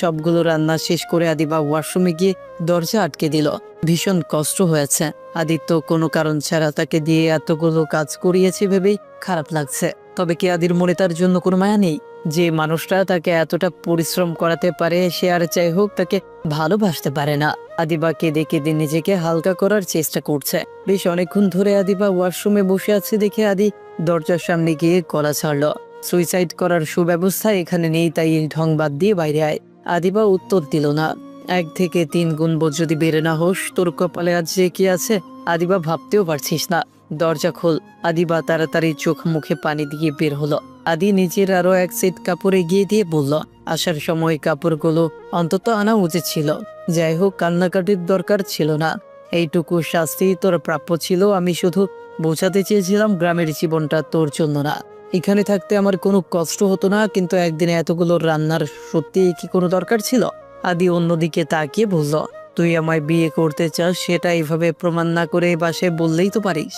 সবগুলো রান্না শেষ করে আদিবা ওয়াশরুমে গিয়ে দরজা আটকে দিল। ভীষণ কষ্ট হয়েছে। আদিত্য কোনো কারণ ছাড়া তাকে দিয়ে এতগুলো কাজ করিয়েছে ভেবেই খারাপ লাগছে। তবে কি আদির মনে তার জন্য কোনো মায়া নেই? যে মানুষটা তাকে এতটা পরিশ্রম করাতে পারে, সে আর চাই হোক তাকে ভালোবাসতে পারে না। আদিবা কেঁদে কেঁদে নিজেকে হালকা করার চেষ্টা করছে। বেশ অনেকক্ষণ ধরে আদিবা ওয়াশরুমে বসে আছে দেখে আদি দরজার সামনে গিয়ে গলা ছাড়লো। সুইসাইড করার সুব্যবস্থা এখানে নেই, তাই ঢং বাদ দিয়ে বাইরে আয়। আদিবা উত্তর দিল না। এক থেকে তিন গুণ বোধ যদি বেড়ে না হোস, তোর কপালে আজ যে কি আছে, আদিবা ভাবতেও পারছিস না। দরজা খোল। আদিবা তাড়াতাড়ি চোখ মুখে পানি দিয়ে বের হলো। আদি নিজের আরও এক সেট কাপড় এগিয়ে দিয়ে বলল, আসার সময় কাপড়গুলো অন্তত আনা উচিত ছিল। যাই হোক, কান্নাকাটির দরকার ছিল না। এইটুকু শাস্তি তোর প্রাপ্য ছিল। আমি শুধু বোঝাতে চেয়েছিলাম গ্রামের জীবনটা তোর জন্য না। এখানে থাকতে আমার কোনো কষ্ট হতো না, কিন্তু একদিনে এতগুলো রান্নার সত্যি কি কোনো দরকার ছিল? আদি অন্যদিকে তাকিয়ে বলল, তুই আমায় বিয়ে করতে চাস, সেটা এইভাবে প্রমাণ না করে বাসে বললেই তো পারিস।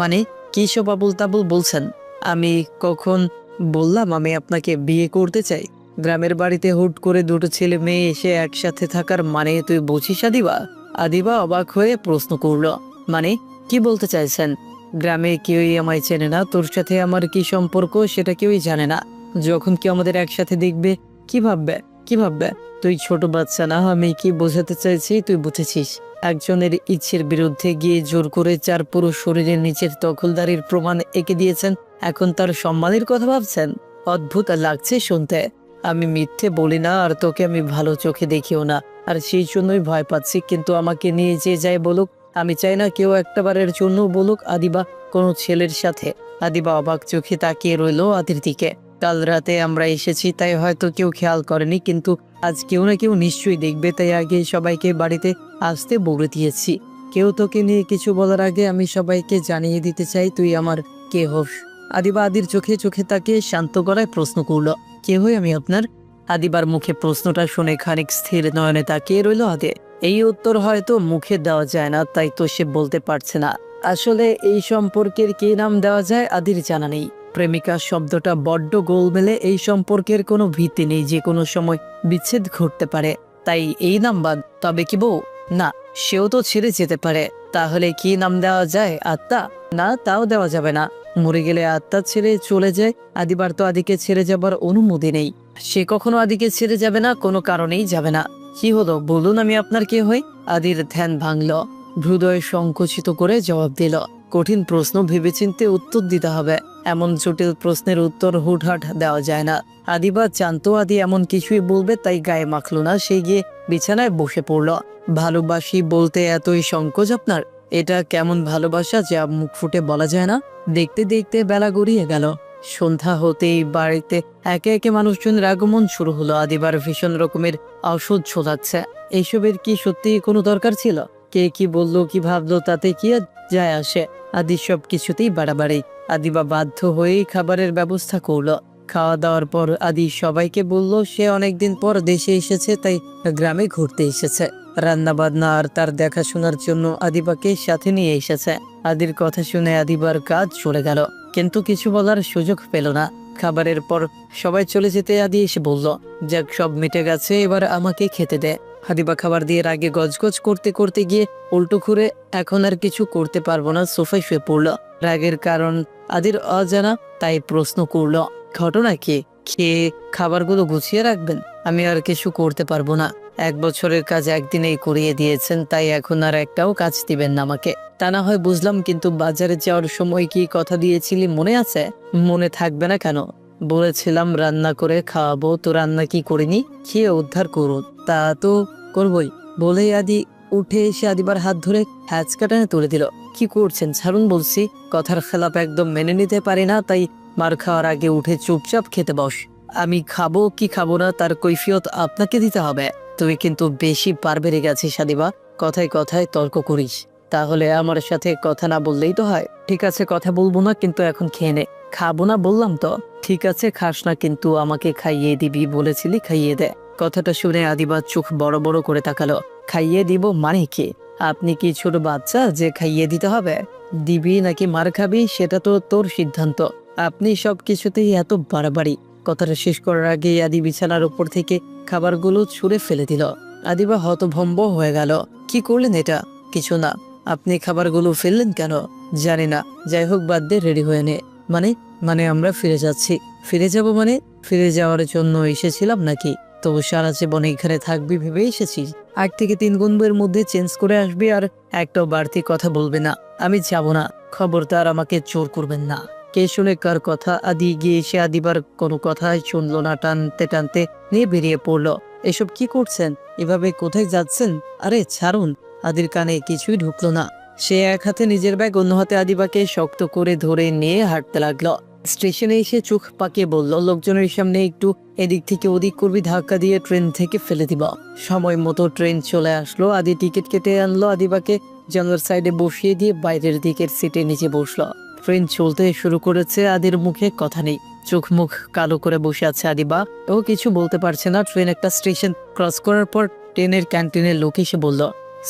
মানে কি সব আবুল তাবুল বলছেন? আমি কখন বললাম আমি আপনাকে বিয়ে করতে চাই। গ্রামের বাড়িতে হুট করে দুটো ছেলে মেয়ে এসে একসাথে থাকার মানে তুই বুঝিস আদিবা? আদিবা অবাক হয়ে প্রশ্ন করল মানে কি বলতে চাইছেন? গ্রামে কেউই আমায় চেনে না, তোর সাথে আমার কি সম্পর্ক সেটা কেউই জানে না। যখন কি আমাদের একসাথে দেখবে, কি ভাববে কি ভাববে? তুই ছোট বাচ্চা না, আমি কি বোঝাতে চাইছি তুই বুঝেছিস। একজনের ইচ্ছের বিরুদ্ধে গিয়ে জোর করে চার পুরো শরীরের নিচের দখলদারির প্রমাণ এঁকে দিয়েছেন, এখন তার সম্মানের কথা ভাবছেন? অদ্ভুত লাগছে শুনতে। আমি মিথ্যে বলি না, আর তোকে আমি ভালো চোখে দেখিও না, আর সেই জন্যই ভয় পাচ্ছি, কিন্তু আমাকে নিয়ে যে যাই বলুক আমি চাই না কেউ একটাবারের জন্য বলুক আদিবা কোনো ছেলের সাথে। আদিবা অবাক চোখে তাকিয়ে রইল আদির দিকে। কাল রাতে আমরা এসেছি, তাই হয়তো কেউ খেয়াল করেনি, কিন্তু আজ কেউ না কেউ নিশ্চয়ই দেখবে, তাই আগে সবাইকে বাড়িতে আসতে বলে দিয়েছি। কেউ তোকে নিয়ে কিছু বলার আগে আমি সবাইকে জানিয়ে দিতে চাই, তুই আমার কে হোস? আদিবা আদির চোখে চোখে তাকে শান্ত করায় প্রশ্ন করল, কে হই আমি আপনার? আদিবার মুখে প্রশ্নটা শুনে খানিক স্থির নয়নে তাকিয়ে রইল আদে। এই উত্তর হয়তো মুখে দেওয়া যায় না, তাই তো সে বলতে পারছে না। আসলে এই সম্পর্কের কি নাম দেওয়া যায় আদির জানা নেই। প্রেমিকা শব্দটা বড্ড গোলমেলে এই সম্পর্কের কোনো ভিত্তি নেই, যে কোনো সময় বিচ্ছেদ ঘটতে পারে। তাই এই নাম বাদ, তবে কি বউ? না, সেও তো ছেড়ে যেতে পারে। তাহলে কি নাম দেওয়া যায় আত্মা? না, তাও দেওয়া যাবে না। মরে গেলে আত্মা ছেড়ে চলে যায়, আদিবার তো আদিকে ছেড়ে যাবার অনুমতি নেই। সে কখনো আদিকে ছেড়ে যাবে না, কোনো কারণেই যাবে না। কি হলো? বলুন আমি আপনার কে হই? আদির ধ্যান ভাঙল। হৃদয় সংকুচিত করে জবাব দিল, কঠিন প্রশ্ন ভেবেচিন্তে উত্তর দিতে হবে। এমন জটিল প্রশ্নের উত্তর হুটহাট দেওয়া যায় না। আদিবা জানতো আদি এমন কিছুই বলবে, তাই গায়ে মাখলো না। সে গিয়ে বিছানায় বসে পড়ল। ভালোবাসি বলতে এতই সংকোচ আপনার? এটা কেমন ভালোবাসা যা মুখ ফুটে বলা যায় না? দেখতে দেখতে বেলা গড়িয়ে গেল। সন্ধ্যা হতেই বাড়িতে একে একে মানুষজনের আগমন শুরু হলো। আদিবার ভীষণ রকমের অসহ্য লাগছে এইসবের কি সত্যি কোনো দরকার ছিল? কে কি বলল, কি ভাবলো, তাতে কি যায় আসে? আদি সব কিছুতেই বাড়াবাড়ি। আদিবা বাধ্য হয়েই খাবারের ব্যবস্থা করল। খাওয়া দাওয়ার পর আদি সবাইকে বলল, সে অনেকদিন পর দেশে এসেছে, তাই গ্রামে ঘুরতে এসেছে। রান্না বান্না আর তার দেখাশোনার জন্য আদিবাকে সাথে নিয়ে এসেছে। আদির কথা শুনে আদিবার কাজ চলে গেল, কিন্তু কিছু বলার সুযোগ পেল না। খাবারের পর সবাই চলে যেতে আদি এসে বলল, যাক, সব মিটে গেছে, এবার আমাকে খেতে দে। হাদিবা খাবার দিয়ে রাগে গজগজ করতে করতে গিয়ে উল্টো ঘুরে এখন আর কিছু করতে পারব না, সোফায় শুয়ে পড়ল। রাগের কারণ আদির অজানা, তাই প্রশ্ন করল, ঘটনা কি? খেয়ে খাবারগুলো গুছিয়ে রাখবেন? আমি আর কিছু করতে পারব না। এক বছরের কাজ একদিনেই করিয়ে দিয়েছেন, তাই এখন আর একটাও কাজ দিবেন না আমাকে। তা না হয় বুঝলাম, কিন্তু বাজারে যাওয়ার সময় কি কথা দিয়েছিলি মনে আছে? মনে থাকবে না কেন? বলেছিলাম, রান্না করে খাওয়াবো, তো রান্না কি করিনি? খেয়ে উদ্ধার করুন। তা তো করবই। বলে আদি উঠে এসে আদিবার হাত ধরে হ্যাচ কাটানে তুলে দিল। কি করছেন? ছাড়ুন বলছি। কথার খেলাপ একদম মেনে নিতে পারি না, তাই মার খাওয়ার আগে উঠে চুপচাপ খেতে বস। আমি খাব কি খাব না, তার কৈফিয়ত আপনাকে দিতে হবে। তুই কিন্তু বেশি পার বেড়ে গেছিস সাদিবা। কথায় কথায় তর্ক করিস। তাহলে আমার সাথে কথা না বললেই তো হয়। ঠিক আছে, কথা বলব না, কিন্তু এখন খেয়ে নে। খাব না, বললাম তো। ঠিক আছে, খাস না, কিন্তু আমাকে খাইয়ে দিবি বলেছিলি, খাইয়ে দে। কথাটা শুনে আদিবা চোখ বড় বড় করে তাকালো। খাইয়ে দিব মানে কি? আপনি কি ছোট বাচ্চা যে খাইয়ে দিতে হবে? দিবি নাকি মার খাবি, সেটা তো তোর সিদ্ধান্ত। আপনি সব কিছুতেই এত বাড়াবাড়ি। কথাটা শেষ করার আগে আদি বিছানার উপর থেকে খাবারগুলো ছুঁড়ে ফেলে দিল। আদিবা হতভম্ব হয়ে গেল। কি করলেন এটা? কিছু না। আপনি খাবারগুলো ফেললেন কেন? জানি না। যাই হোক, বাদ দিয়ে রেডি হয়ে নে। মানে? মানে আমরা ফিরে যাচ্ছি। ফিরে যাব মানে? ফিরে যাওয়ার জন্য এসেছিলাম নাকি? তো সারা জীবন এখানে থাকবি ভেবে এসেছিস। আট থেকে তিন গুণবের মধ্যে চেঞ্জ করে আসবি আর একটাও বাড়তি কথা বলবে না। আমি যাব না। খবরদার আমাকে চোর করবেন না। কে শুনে কার কথা? আদি গিয়ে সে আদিবার কোনো কথাই শুনলো না, টানতে টানতে নিয়ে বেরিয়ে পড়ল। এসব কি করছেন? এভাবে কোথায় যাচ্ছেন? আরে, ছাড়ুন। আদির কানে কিছুই ঢুকলো না। সে এক হাতে নিজের ব্যাগ, অন্য হাতে আদিবাকে শক্ত করে ধরে নিয়ে হাঁটতে লাগল। স্টেশনে এসে চোখ পাকিয়ে বলল, লোকজনের সামনে একটু এদিক থেকে ওদিক করবি, ধাক্কা দিয়ে ট্রেন থেকে ফেলে দিব। সময় মতো ট্রেন চলে আসলো। আদি টিকিট কেটে আনলো আদিবাকে। জানলার সাইডে বসিয়ে দিয়ে বাইরের দিকের সিটে নিচে বসল। ট্রেন চলতে শুরু করেছে আদির মুখে কথা নেই। চোখ মুখ কালো করে বসে আছে আদিবা। ও কিছু বলতে পারছে না। ট্রেন একটা স্টেশন ক্রস করার পর ট্রেনের ক্যান্টিনের লোক এসে বলল,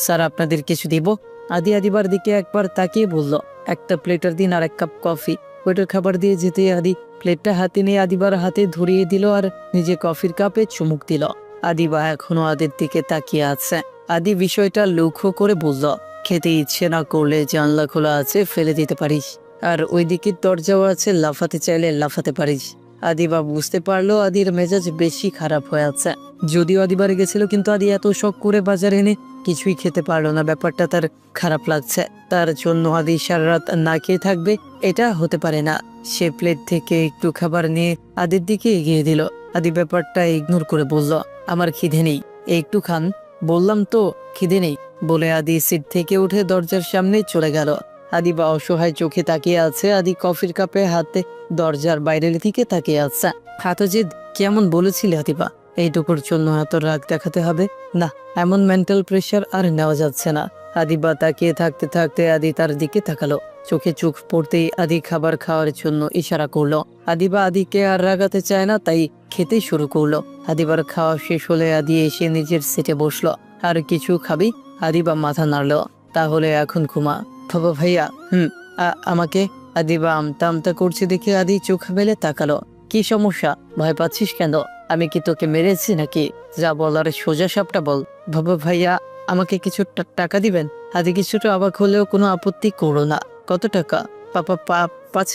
স্যার, আপনাদের কিছু দিব? আদি আদিবার দিকে একবার তাকিয়ে বলল, একটা প্লেটার দিন আর এক কাপ কফি। ওইটার খাবার দিয়ে যেতে আদি প্লেটটা হাতে নিয়ে আদিবার হাতে ধরিয়ে দিল আর নিজে কফির কাপে চুমুক দিল। আদিবা এখনও আদির দিকে তাকিয়ে আছে। আদি বিষয়টা লক্ষ্য করে বলল, খেতে ইচ্ছে না করলে জানলা খোলা আছে, ফেলে দিতে পারিস। আর ওই দিকের দরজাও আছে, লাফাতে চাইলে লাফাতে পারিস। আদিবা বুঝতে পারল আদির মেজাজ বেশি খারাপ হয়ে আছে। যদিও আদিবারে গেছিল, কিন্তু আদি এত শখ করে বাজারে এনে কিছুই খেতে পারল না। ব্যাপারটা তার খারাপ লাগছে। তার জন্য আদি সারা রাত না খেয়ে থাকবে, এটা হতে পারে না। সে প্লেট থেকে একটু খাবার নিয়ে আদির দিকে এগিয়ে দিল। আদি ব্যাপারটা ইগনোর করে বলল, আমার খিদে নেই, একটু খান। বললাম তো, খিদে নেই, বলে আদি সিট থেকে উঠে দরজার সামনে চলে গেল। আদি বা অসহায় চোখে তাকিয়ে আছে। আদি কফির কাপে হাতে দরজার বাইরের দিকে তাকিয়ে আছে। হাতজিদ কেমন বলেছিলে আদিবা? এইটুকুর জন্য এত রাগ দেখাতে হবে? না, এমন মেন্টাল প্রেশার আর নেওয়া যাচ্ছে না। আদিবা তাকিয়ে থাকতে থাকতে আদি তার দিকে তাকালো। চোখে চোখ পড়তেই আদি খাবার খাওয়ার জন্য ইশারা করল। আদিবা আদিকে আর রাগাতে চায় না, তাই খেতে শুরু করল। আদিবার খাওয়া শেষ হলে আদি এসে নিজের সিটে বসল। আর কিছু খাবি? আদিবা মাথা নাড়লো। তাহলে এখন ঘুমা। বাবা ভাইয়া, হুম আমাকে আমাকে আদিবা আমতা আমতা করছি দেখে আদি চোখ মেলে তাকালো। কি সমস্যা? ভয় পাচ্ছিস কেন? আমি কি তোকে মেরেছি নাকি? যা বলার সোজা সাপটা বল। বাবা ভাইয়া, আমাকে কিছু টাকা দিবেন? আদি কিছুটা অবাক হলেও কোনো আপত্তি করো না। কত টাকা? পাপা পাঁচ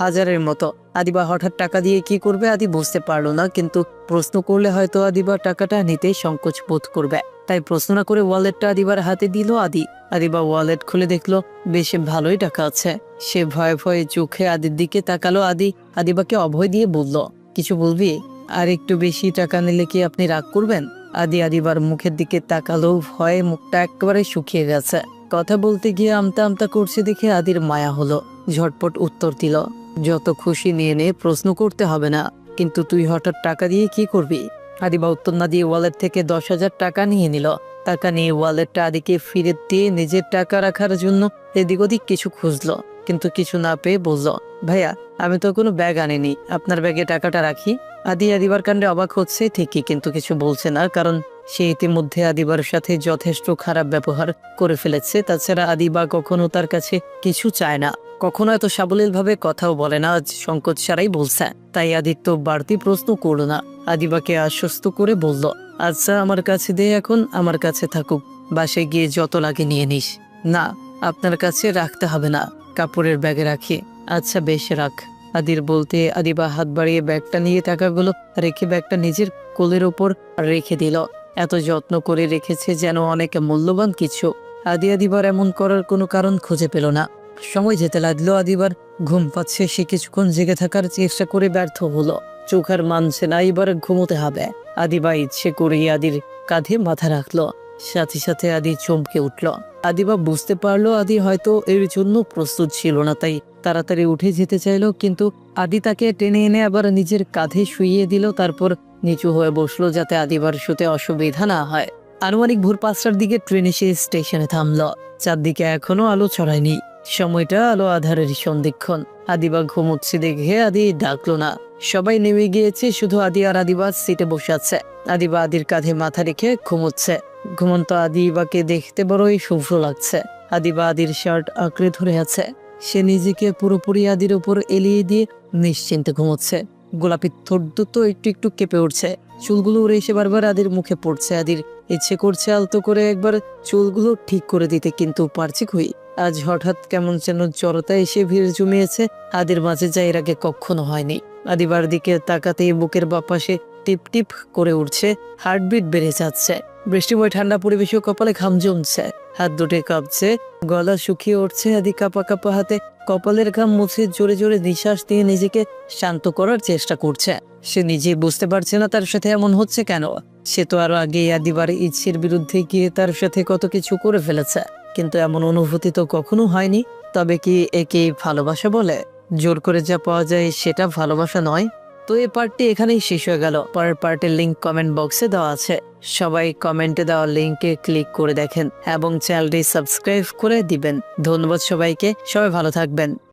হাজারের মতো। আদিবা হঠাৎ টাকা দিয়ে কি করবে আদি বুঝতে পারল না, কিন্তু প্রশ্ন করলে হয়তো আদিবা টাকাটা নিতে সংকোচ বোধ করবে। তাই প্রশ্ন না করে ওয়ালেটটা আদিবার হাতে দিল আদি। আদিবা ওয়ালেট খুলে দেখল, বেশ ভালোই টাকা আছে। সে ভয়ে ভয়ে চোখে আদির দিকে তাকালো আদি। আদিবাকে অভয় দিয়ে বলল, কিছু বলবি? আর একটু বেশি টাকা নিলে কি আপনি রাগ করবেন? আদি আদিবার মুখের দিকে তাকালো, ভয়ে মুখটা একেবারে শুকিয়ে গেছে। কথা বলতে গিয়ে আমতা আমতা করছে দেখে আদির মায়া হলো। ঝটপট উত্তর দিল যত খুশি নিয়ে নে, প্রশ্ন করতে হবে না। কিন্তু তুই হঠাৎ টাকা দিয়ে কি করবি? আদিবা উত্তর না দিয়ে ওয়ালেট থেকে দশ হাজার টাকা নিয়ে নিল। টাকা নিয়ে ওয়ালেটটা আদিকে ফিরে দিয়ে নিজের টাকা রাখার জন্য এদিক ওদিক কিছু খুঁজলো। কিন্তু কিছু না পেয়ে বলল, ভাইয়া, আমি তো কোনো ব্যাগ আনিনি। আপনার ব্যাগে টাকাটা রাখি? আদি আদিবার কাণ্ডে অবাক হচ্ছে ঠিকই, কিন্তু কিছু বলছে না, কারণ সে ইতিমধ্যে আদিবার সাথে যথেষ্ট খারাপ ব্যবহার করে ফেলেছে। তাছাড়া আদিবা কখনো তার কাছে কিছু চায় না। কখনো এত সাবলীল ভাবে কথাও বলে না, আজ সংকোচ ছাড়াই বলছে। তাই আদিত্য বাড়তি প্রশ্ন করল না। আদিবাকে আশ্বস্ত করে বলল আচ্ছা আমার কাছে দে এখন, আমার কাছে থাকুক। বাসে গিয়ে যত লাগে নিয়ে নিস। না, আপনার কাছে রাখতে হবে না। কাপড়ের ব্যাগে রাখি। আচ্ছা বেশ, রাখ। আদির বলতে আদিবা হাত বাড়িয়ে ব্যাগটা নিয়ে টাকাগুলো রেখে ব্যাগটা নিজের কোলের ওপর রেখে দিল। এত যত্ন করে রেখেছে যেন অনেক মূল্যবান কিছু। আদি আদিবার এমন করার কোনো কারণ খুঁজে পেল না। সময় যেতে লাগল, আদিবার ঘুম পাচ্ছে, সে কিছুক্ষণ জেগে থাকার চেষ্টা করে ব্যর্থ হলো। চোখ আর মানছে না, এবার ঘুমোতে হবে। আদিবা ইচ্ছে করেই আদির কাঁধে মাথা রাখল। সাথে সাথে আদি চমকে উঠল। আদিবা বুঝতে পারল, আদি হয়তো এর জন্য প্রস্তুত ছিল না, তাই তাড়াতাড়ি উঠে যেতে চাইলো, কিন্তু আদি তাকে টেনে এনে আবার নিজের কাঁধে শুইয়ে দিল, তারপর নিচু হয়ে বসল যাতে আদিবার শুতে অসুবিধা না হয়। আনুমানিক ভোর পাঁচটার দিকে ট্রেন এসে স্টেশনে থামলো। চারদিকে এখনও আলো ছড়ায়নি। সময়টা আলো আধারের সন্ধিক্ষণ। আদিবা ঘুমোচ্ছে দেখে আদি ডাকলো না। সবাই নেমে গিয়েছে, শুধু আদি আর আদিবা সিটে বসে আছে। আদিবা আদির কাঁধে মাথা রেখে ঘুমোচ্ছে। ঘুমন্ত আদিবাকে দেখতে বড়ই শুভ্র লাগছে। আদিবা আদির শার্ট আঁকড়ে ধরে আছে। সে নিজেকে পুরোপুরি আদির উপর এলিয়ে দিয়ে নিশ্চিন্তে ঘুমোচ্ছে। গোলাপি ঠোঁট দুটো একটু একটু কেঁপে উঠছে। চুলগুলো উড়ে এসে বারবার আদির মুখে পড়ছে। আদির ইচ্ছে করছে আলতো করে একবার চুলগুলো ঠিক করে দিতে, কিন্তু পারছি কই? আজ হঠাৎ কেমন যেন জড়তা এসে ভিড় জমিয়েছে। আদির মাঝে যা এর আগে কখনো হয়নি। আদিবার দিকে তাকাতেই বুকের বাপাশে টিপ টিপ করে উঠছে। হার্টবিট বেড়ে যাচ্ছে। বৃষ্টিময় ঠান্ডা পরিবেশে কপালে ঘাম জমছে। হাত দুটে কাঁপছে। গলা শুকিয়ে উঠছে আদি কাপা কাপা হাতে। কপালের ঘাম মুছে জোরে জোরে নিঃশ্বাস দিয়ে নিজেকে শান্ত করার চেষ্টা করছে। সে নিজেই বুঝতে পারছে না তার সাথে এমন হচ্ছে কেন। সে তো আরও আগে আদিবার ইচ্ছের বিরুদ্ধে গিয়ে তার সাথে কত কিছু করে ফেলেছে। কিন্তু এমন অনুভূতি তো কখনো হয়নি। তবে কি একে ভালোবাসা বলে? জোর করে যা পাওয়া যায় সেটা ভালোবাসা নয়। তো এই পার্টটি এখানেই শেষ হয়ে গেল। পরের পার্টের লিঙ্ক কমেন্ট বক্সে দেওয়া আছে। সবাই কমেন্টে দেওয়া লিঙ্কে ক্লিক করে দেখেন এবং চ্যানেলটি সাবস্ক্রাইব করে দিবেন। ধন্যবাদ সবাইকে। সবাই ভালো থাকবেন।